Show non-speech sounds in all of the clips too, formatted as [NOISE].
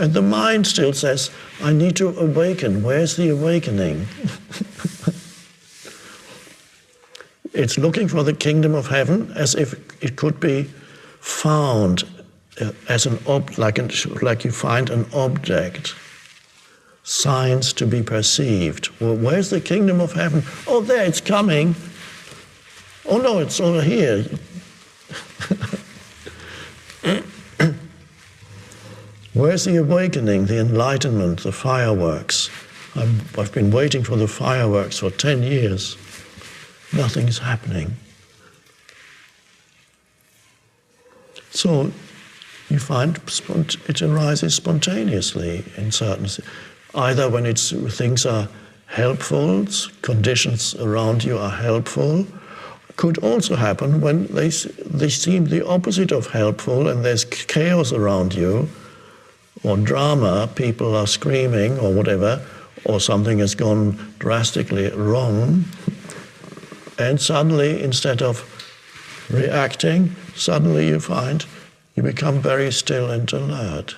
And the mind still says, I need to awaken. Where's the awakening? [LAUGHS] it's looking for the kingdom of heaven as if it could be found uh, as an ob- like, an, like you find an object, signs to be perceived. Well, where's the kingdom of heaven? Oh, there, it's coming. Oh no, it's over here. Where's the awakening, the enlightenment, the fireworks? I've, I've been waiting for the fireworks for 10 years. Nothing's happening. So you find it arises spontaneously in certain, either when it's things are helpful, conditions around you are helpful, could also happen when they, they seem the opposite of helpful and there's chaos around you or drama, people are screaming or whatever, or something has gone drastically wrong, and suddenly, instead of reacting, suddenly you find you become very still and alert.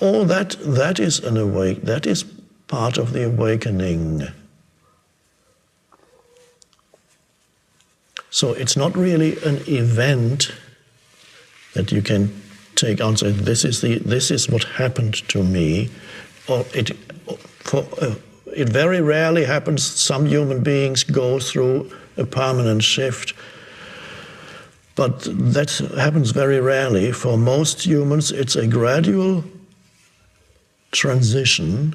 All that, that is an awake, that is part of the awakening. So it's not really an event that you can take on say this is the this is what happened to me. Or it for uh, it very rarely happens. Some human beings go through a permanent shift. But that happens very rarely. For most humans it's a gradual transition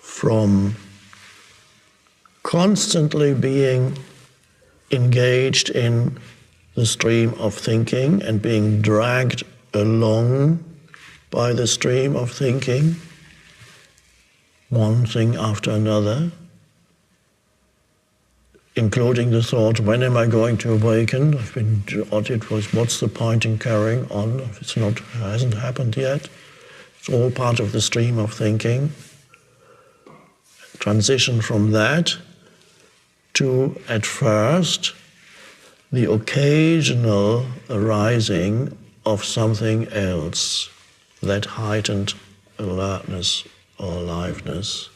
from constantly being engaged in the stream of thinking and being dragged along by the stream of thinking, one thing after another, including the thought, when am I going to awaken? I've been it was what's the point in carrying on it's not hasn't happened yet? It's all part of the stream of thinking. Transition from that to at first the occasional arising of something else, that heightened alertness or aliveness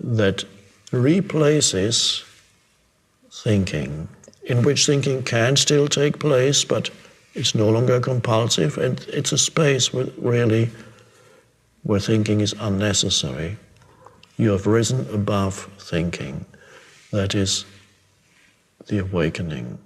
that replaces thinking, in which thinking can still take place, but it's no longer compulsive, and it's a space where really where thinking is unnecessary. You have risen above thinking. That is the awakening.